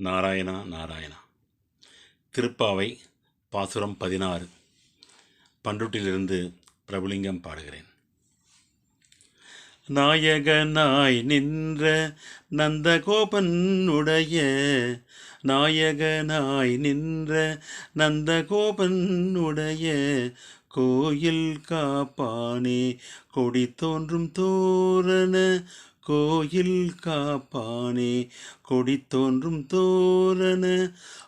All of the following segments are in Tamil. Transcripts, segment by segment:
நாராயணா நாராயணா. திருப்பாவை பாசுரம் பதினாறு. பண்டுட்டிலிருந்து பிரபுலிங்கம் பாடுகிறேன். நாயகனாய் நின்ற நந்தகோபனுடைய நாயகனாய் நின்ற நந்தகோபனுடைய கோயில் காப்பானே கொடி தோன்றும் தோரண கோயில் காப்பானே கொடி தோன்றும் தோரண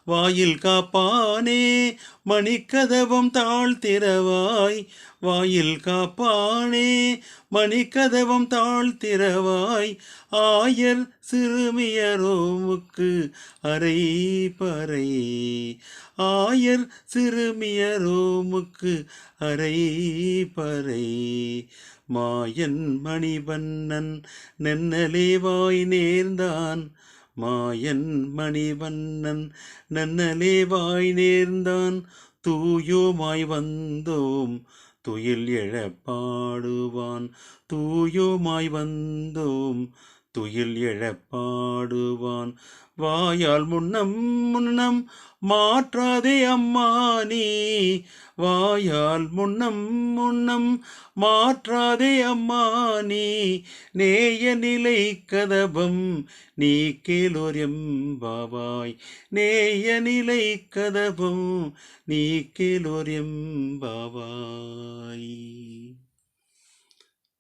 வாயில் காப்பானே மணிக்கதவம் தாழ்த்திரவாய் வாயில் காப்பானே மணிக்கதவம் தாழ்த்திரவாய் ஆயர் சிறுமியரோமுக்கு அரை பறை. ஆயர் சிறுமியரோமுக்கு அரை பறை. மாயன் மணிவண்ணன் நென்னலே வாய் நேர்ந்தான். மாயன் மணிவண்ணன் நன்னலே வாய் நேர்ந்தான். தூயோமாய் வந்தோம் துயில் எழப்பாடுவான் தூயோமாய் வந்தோம் துயில் எழப்பாடுவான். வாயால் முன்னம் முன்னம் மாற்றாதே அம்மா நீ. வாயால் முன்னம் முன்னம் மாற்றாதே அம்மா நீ. நேய நிலை கதபம் நீ கேளோர் எம்பாவாய். நேய நிலை கதபம் நீ கேளோர் எம்பாவாய்.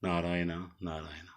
நாராயணா நாராயணா.